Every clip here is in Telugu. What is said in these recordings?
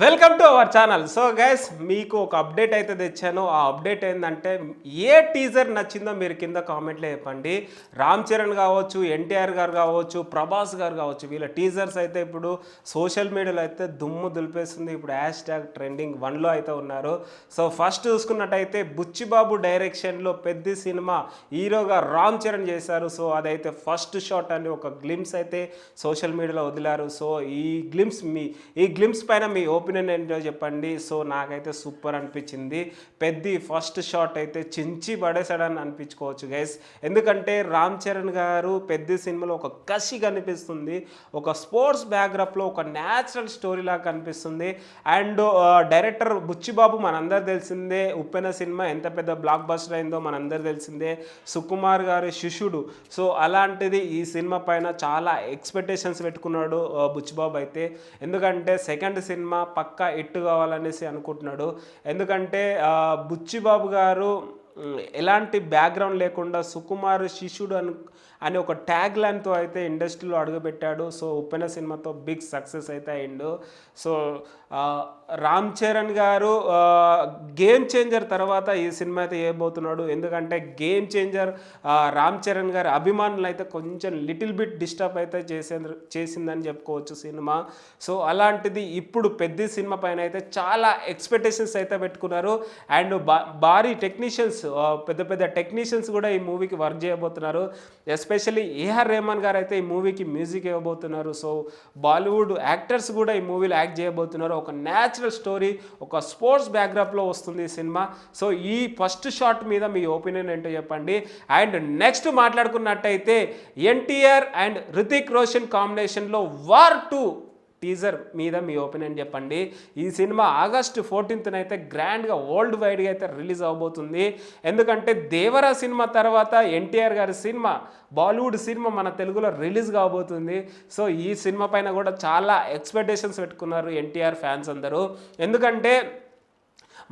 Welcome to our channel. So guys మీకు ఒక అప్డేట్ అయితే తెచ్చాను. ఆ అప్డేట్ ఏంటంటే ఏ టీజర్ నచ్చిందో మీరు కింద కామెంట్లో చెప్పండి. రామ్ చరణ్ కావచ్చు ఎన్టీఆర్ గారు కావచ్చు ప్రభాస్ గారు కావచ్చు వీళ్ళ టీజర్స్ అయితే ఇప్పుడు సోషల్ మీడియాలో అయితే దుమ్ము దులిపేస్తుంది. ఇప్పుడు హ్యాష్ ట్యాగ్ ట్రెండింగ్ వన్లో అయితే ఉన్నారు. సో ఫస్ట్ చూసుకున్నట్టయితే బుచ్చిబాబు డైరెక్షన్లో పెద్ద సినిమా హీరోగా రామ్ చరణ్ చేశారు. సో అదైతే ఫస్ట్ షాట్ అని ఒక గ్లిమ్స్ అయితే సోషల్ మీడియాలో వదిలారు. సో ఈ గ్లిమ్స్ మీ ఈ గ్లిమ్స్ పైన మీ ఒపీనియన్ ఏంటో చెప్పండి. సో నాకైతే సూపర్ అనిపించింది. పెద్ద ఫస్ట్ షాట్ అయితే చించి పడేసాడని అనిపించుకోవచ్చు గైస్ ఎందుకంటే రామ్ చరణ్ గారు పెద్ద సినిమాలో ఒక కసి కనిపిస్తుంది. ఒక స్పోర్ట్స్ బ్యాక్గ్రౌప్లో ఒక న్యాచురల్ స్టోరీ లాగా కనిపిస్తుంది. అండ్ డైరెక్టర్ బుచ్చిబాబు మనందరు తెలిసిందే. ఉప్పెన సినిమా ఎంత పెద్ద బ్లాక్ బస్టర్ అయిందో మనందరు తెలిసిందే. సుకుమార్ గారి శిష్యుడు. సో అలాంటిది ఈ సినిమా పైన చాలా ఎక్స్పెక్టేషన్స్ పెట్టుకున్నాడు బుచ్చిబాబు అయితే. ఎందుకంటే సెకండ్ సినిమా పక్కా ఎట్టు కావాలనేసి అనుకుంటున్నాడు. ఎందుకంటే బుచ్చిబాబు గారు ఎలాంటి బ్యాక్గ్రౌండ్ లేకుండా సుకుమార్ శిష్యుడు అని అని ఒక ట్యాగ్ లైన్తో అయితే ఇండస్ట్రీలో అడుగుపెట్టాడు. సో ఉప్పెన సినిమాతో బిగ్ సక్సెస్ అయితే అయిండు. సో రామ్ చరణ్ గారు గేమ్ చేంజర్ తర్వాత ఈ సినిమా అయితే వేయబోతున్నాడు ఎందుకంటే గేమ్ చేంజర్ రామ్ చరణ్ గారి అభిమానులు అయితే కొంచెం లిటిల్ బిట్ డిస్టర్బ్ అయితే చేసే చేసిందని చెప్పుకోవచ్చు సినిమా. సో అలాంటిది ఇప్పుడు పెద్ద సినిమా పైన అయితే చాలా ఎక్స్పెక్టేషన్స్ అయితే పెట్టుకున్నారు. అండ్ భారీ టెక్నీషియన్స్ పెద్ద పెద్ద టెక్నీషియన్స్ కూడా ఈ మూవీకి వర్క్ చేయబోతున్నారు. ఎస్పెషల్లీ ఏఆర్ రెహమాన్ గారు అయితే ఈ మూవీకి మ్యూజిక్ ఇవ్వబోతున్నారు. సో బాలీవుడ్ యాక్టర్స్ కూడా ఈ మూవీలో యాక్ట్ చేయబోతున్నారు. ఒక న్యాచురల్ స్టోరీ ఒక స్పోర్ట్స్ బ్యాక్గ్రాప్లో వస్తుంది ఈ సినిమా. సో ఈ ఫస్ట్ షాట్ మీద మీ ఒపీనియన్ ఏంటో చెప్పండి. అండ్ నెక్స్ట్ మాట్లాడుకున్నట్టయితే ఎన్టీఆర్ అండ్ రితిక్ రోషన్ కాంబినేషన్లో వార్ టూ టీజర్ మీద మీ ఒపీనియన్ చెప్పండి. ఈ సినిమా ఆగస్టు ఫోర్టీన్త్న అయితే గ్రాండ్గా వరల్డ్ వైడ్గా అయితే రిలీజ్ అవబోతుంది. ఎందుకంటే దేవరా సినిమా తర్వాత ఎన్టీఆర్ గారి సినిమా బాలీవుడ్ సినిమా మన తెలుగులో రిలీజ్ కాబోతుంది. సో ఈ సినిమా పైన కూడా చాలా ఎక్స్పెక్టేషన్స్ పెట్టుకున్నారు ఎన్టీఆర్ ఫ్యాన్స్ అందరూ. ఎందుకంటే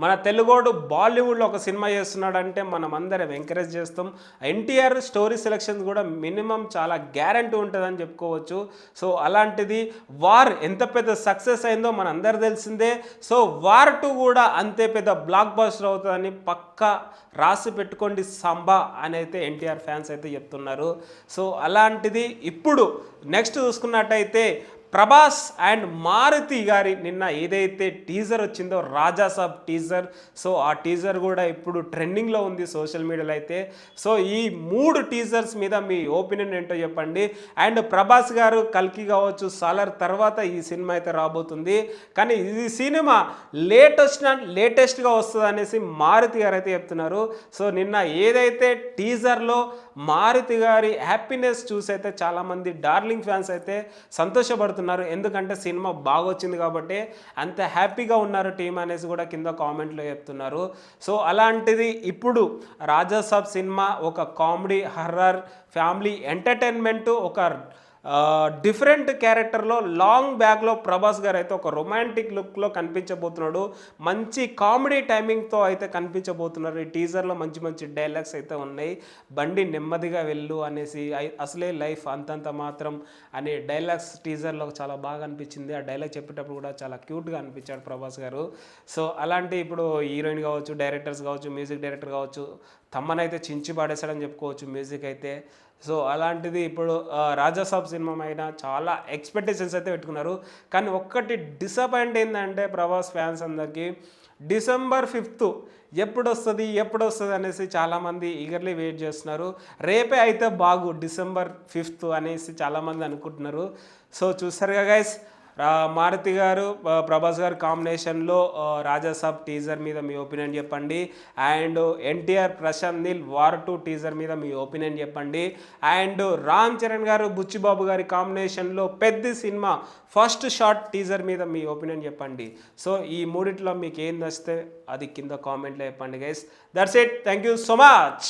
మన తెలుగోడు బాలీవుడ్లో ఒక సినిమా చేస్తున్నాడంటే మనం అందరం ఎంకరేజ్ చేస్తాం. ఎన్టీఆర్ స్టోరీ సెలెక్షన్స్ కూడా మినిమం చాలా గ్యారంటీ ఉంటుందని చెప్పుకోవచ్చు. సో అలాంటిది వార్ ఎంత పెద్ద సక్సెస్ అయిందో మన అందరు తెలిసిందే. సో వార్ టూ కూడా అంతే పెద్ద బ్లాక్ బస్టర్ అవుతుందని పక్కా రాసి పెట్టుకోండి సంబా అని అయితే ఎన్టీఆర్ ఫ్యాన్స్ అయితే చెప్తున్నారు. సో అలాంటిది ఇప్పుడు నెక్స్ట్ చూసుకున్నట్టయితే ప్రభాస్ అండ్ మారుతి గారి నిన్న ఏదైతే టీజర్ వచ్చిందో రాజాసాబ్ టీజర్. సో ఆ టీజర్ కూడా ఇప్పుడు ట్రెండింగ్లో ఉంది సోషల్ మీడియాలో అయితే. సో ఈ మూడు టీజర్స్ మీద మీ ఒపీనియన్ ఏంటో చెప్పండి. అండ్ ప్రభాస్ గారు కల్కి కావచ్చు సాలర్ తర్వాత ఈ సినిమా అయితే రాబోతుంది. కానీ ఈ సినిమా లేటెస్ట్ లేటెస్ట్గా వస్తుంది అనేసి మారుతి గారు అయితే చెప్తున్నారు. సో నిన్న ఏదైతే టీజర్లో మారుతి గారి హ్యాపీనెస్ చూసి అయితే చాలామంది డార్లింగ్ ఫ్యాన్స్ అయితే సంతోషపడుతున్నారు. ఎందుకంటే సినిమా బాగా వచ్చింది కాబట్టి అంత హ్యాపీగా ఉన్నారు టీం అనేసి కూడా కింద కామెంట్లో చెప్తున్నారు. సో అలాంటిది ఇప్పుడు రాజాసాబ్ సినిమా ఒక కామెడీ హర్రర్ ఫ్యామిలీ ఎంటర్టైన్మెంట్ ఒక డిఫరెంట్ క్యారెక్టర్లో లాంగ్ బ్యాగ్లో ప్రభాస్ గారు అయితే ఒక రొమాంటిక్ లుక్లో కనిపించబోతున్నాడు. మంచి కామెడీ టైమింగ్తో అయితే కనిపించబోతున్నారు. ఈ టీజర్లో మంచి మంచి డైలాగ్స్ అయితే ఉన్నాయి. బండి నెమ్మదిగా వెళ్ళు అనేసి అసలే లైఫ్ అంతంత మాత్రం అనే డైలాగ్స్ టీజర్లో చాలా బాగా అనిపించింది. ఆ డైలాగ్ చెప్పేటప్పుడు కూడా చాలా క్యూట్గా అనిపించాడు ప్రభాస్ గారు. సో అలాంటి ఇప్పుడు హీరోయిన్ కావచ్చు డైరెక్టర్స్ కావచ్చు మ్యూజిక్ డైరెక్టర్ కావచ్చు తమ్మనైతే చించి పాడేశాడని చెప్పుకోవచ్చు మ్యూజిక్ అయితే. సో అలాంటిది ఇప్పుడు రాజాసాబ్ సినిమా అయినా చాలా ఎక్స్పెక్టేషన్స్ అయితే పెట్టుకున్నారు. కానీ ఒక్కటి డిసప్పాయింట్ ఏంటంటే ప్రభాస్ ఫ్యాన్స్ అందరికీ డిసెంబర్ ఫిఫ్త్ ఎప్పుడు వస్తుంది ఎప్పుడు వస్తుంది అనేసి చాలామంది ఈగర్లీ వెయిట్ చేస్తున్నారు. రేపే అయితే బాగు డిసెంబర్ ఫిఫ్త్ అనేసి చాలామంది అనుకుంటున్నారు. సో చూస్తారుగా గైస్ మారుతి గారు ప్రభాస్ గారు కాంబినేషన్లో రాజాసాబ్ టీజర్ మీద మీ ఒపీనియన్ చెప్పండి. And NTR Prashanth Neel War two teaser మీద మీ ఒపీనియన్ చెప్పండి. అండ్ రామ్ చరణ్ గారు బుచ్చిబాబు గారి కాంబినేషన్లో పెద్ద సినిమా ఫస్ట్ షార్ట్ టీజర్ మీద మీ ఒపీనియన్ చెప్పండి. సో ఈ మూడిట్లో మీకు ఏం నచ్చితే అది కింద కామెంట్లో చెప్పండి guys that's it thank you so much